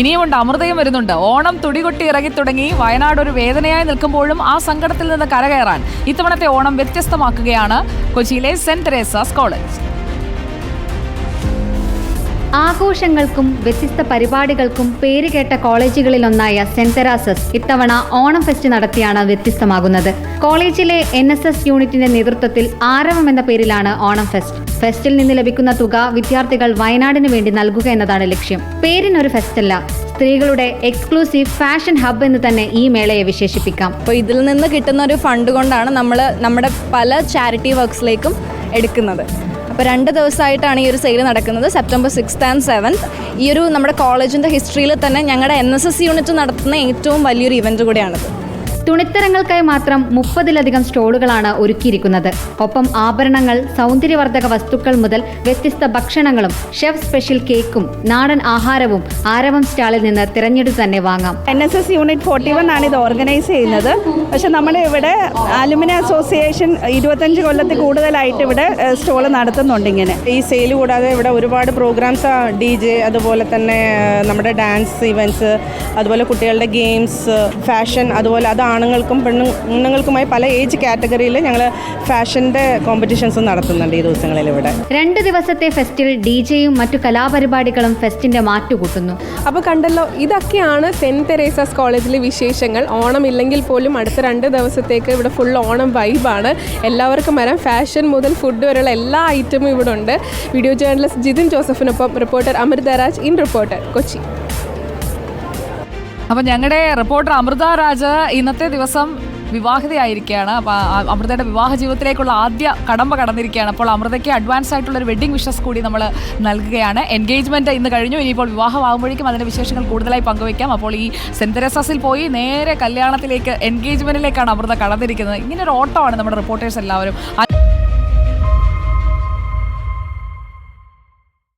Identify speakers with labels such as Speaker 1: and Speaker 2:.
Speaker 1: ഇനിയുമുണ്ട് അമൃതയും വരുന്നുണ്ട്. ഓണം തുടികൊട്ടി ഇറങ്ങി തുടങ്ങി വയനാട് ഒരു വേദനയായി നിൽക്കുമ്പോഴും ആ സങ്കടത്തിൽ നിന്ന് കരകയറാൻ ഇത്തവണത്തെ ഓണം വ്യത്യസ്തമാക്കുകയാണ് കൊച്ചിയിലെ സെന്റ് തെരേസാസ് കോളേജ്.
Speaker 2: ആഘോഷങ്ങൾക്കും വ്യത്യസ്ത പരിപാടികൾക്കും പേരുകേട്ട കോളേജുകളിലൊന്നായ സെന്റ് തെരാസസ് ഇത്തവണ ഓണം ഫെസ്റ്റ് നടത്തിയാണ് വ്യത്യസ്തമാകുന്നത്. കോളേജിലെ എൻ എസ് എസ് യൂണിറ്റിന്റെ നേതൃത്വത്തിൽ ആരവം എന്ന പേരിലാണ് ഓണം ഫെസ്റ്റ്. ഫെസ്റ്റിൽ നിന്ന് ലഭിക്കുന്ന തുക വിദ്യാർത്ഥികൾ വയനാടിന് വേണ്ടി നൽകുക എന്നതാണ് ലക്ഷ്യം. പേരിനൊരു അല്ല സ്ത്രീകളുടെ എക്സ്ക്ലൂസീവ് ഫാഷൻ ഹബ് എന്ന് തന്നെ ഈ മേളയെ വിശേഷിപ്പിക്കാം.
Speaker 3: അപ്പോൾ ഇതിൽ നിന്ന് കിട്ടുന്ന ഒരു ഫണ്ട് കൊണ്ടാണ് നമ്മൾ നമ്മുടെ പല ചാരിറ്റി വർക്ക്സിലേക്കും എടുക്കുന്നത്. അപ്പോൾ രണ്ട് ദിവസമായിട്ടാണ് ഈ ഒരു സെയിൽ നടക്കുന്നത്. സെപ്റ്റംബർ സിക്സ്ത് ആൻഡ് സെവൻത്ത് ഈ ഒരു നമ്മുടെ കോളേജിന്റെ ഹിസ്റ്ററിയിൽ തന്നെ ഞങ്ങളുടെ എൻ യൂണിറ്റ് നടത്തുന്ന ഏറ്റവും വലിയൊരു ഇവന്റ് കൂടിയാണിത്.
Speaker 2: തുണിത്തരങ്ങൾക്കായി മാത്രം മുപ്പതിലധികം സ്റ്റോളുകളാണ് ഒരുക്കിയിരിക്കുന്നത്. ഒപ്പം ആഭരണങ്ങൾ സൗന്ദര്യവർദ്ധക വസ്തുക്കൾ മുതൽ വ്യത്യസ്ത ഭക്ഷണങ്ങളും ഷെഫ് സ്പെഷ്യൽ കേക്കും നാടൻ ആഹാരവും ആരവം സ്റ്റാളിൽ നിന്ന് തിരഞ്ഞെടുത്ത് തന്നെ വാങ്ങാം.
Speaker 4: N S S unit forty one ആണ് ഇത് ഓർഗനൈസ് ചെയ്യുന്നത്. പക്ഷെ നമ്മൾ ഇവിടെ അലുമിനി അസോസിയേഷൻ ഇരുപത്തഞ്ച് കൊല്ലത്തിൽ കൂടുതലായിട്ട് ഇവിടെ സ്റ്റോൾ നടത്തുന്നുണ്ട് ഇങ്ങനെ.
Speaker 5: ഈ സെയിൽ കൂടാതെ ഇവിടെ ഒരുപാട് പ്രോഗ്രാംസ് ഡി ജെ അതുപോലെ തന്നെ നമ്മുടെ ഡാൻസ് ഇവന്റ്സ് അതുപോലെ കുട്ടികളുടെ ഗെയിംസ് ഫാഷൻ അതുപോലെ അത് ആണുങ്ങൾക്കും പെണ്ണു പെണ്ണുങ്ങൾക്കുമായി പല ഏജ് കാറ്റഗറിയിൽ ഞങ്ങൾ ഫാഷന്റെ കോമ്പറ്റീഷൻസ് നടത്തുന്നുണ്ട് ഈ ദിവസങ്ങളിൽ ഇവിടെ.
Speaker 2: രണ്ട് ദിവസത്തെ ഫെസ്റ്റിൽ ഡി ജെയും മറ്റു കലാപരിപാടികളും ഫെസ്റ്റിന്റെ മാറ്റുകൂട്ടുന്നു.
Speaker 6: അപ്പോൾ കണ്ടല്ലോ ഇതൊക്കെയാണ് സെന്റ് തെരേസാസ് കോളേജിലെ വിശേഷങ്ങൾ. ഓണം ഇല്ലെങ്കിൽ പോലും അടുത്ത രണ്ട് ദിവസത്തേക്ക് ഇവിടെ ഫുൾ ഓണം വൈബാണ് എല്ലാവർക്കും വരാം. ഫാഷൻ മുതൽ ഫുഡ് വരെയുള്ള എല്ലാ ഐറ്റമും ഇവിടെ ഉണ്ട് video journalist Jithin ജോസഫിനൊപ്പം reporter Amritraj in reporter Kochi.
Speaker 1: അപ്പൊ ഞങ്ങളുടെ റിപ്പോർട്ടർ അമൃത രാജ് ഇന്നത്തെ ദിവസം വിവാഹിതയായിരിക്കുകയാണ് അപ്പൊ അമൃതയുടെ വിവാഹ ജീവിതത്തിലേക്കുള്ള ആദ്യ കടമ്പ കടന്നിരിക്കുകയാണ് അപ്പോൾ അമൃതയ്ക്ക് അഡ്വാൻസ് ആയിട്ടുള്ള ഒരു വെഡിങ് വിഷസ് കൂടി നമ്മൾ നൽകുകയാണ്. എൻഗേജ്മെന്റ് ഇന്ന് കഴിഞ്ഞു. ഇനിയിപ്പോൾ വിവാഹമാകുമ്പോഴേക്കും അതിന്റെ വിശേഷങ്ങൾ കൂടുതലായി പങ്കുവയ്ക്കാം. അപ്പോൾ ഈ തെരേസാസിൽ പോയി നേരെ കല്യാണത്തിലേക്ക് എൻഗേജ്മെന്റിലേക്കാണ് അമൃത കടന്നിരിക്കുന്നത്. ഇങ്ങനെ ഒരു ഓട്ടമാണ് നമ്മുടെ റിപ്പോർട്ടേഴ്സ് എല്ലാവരും.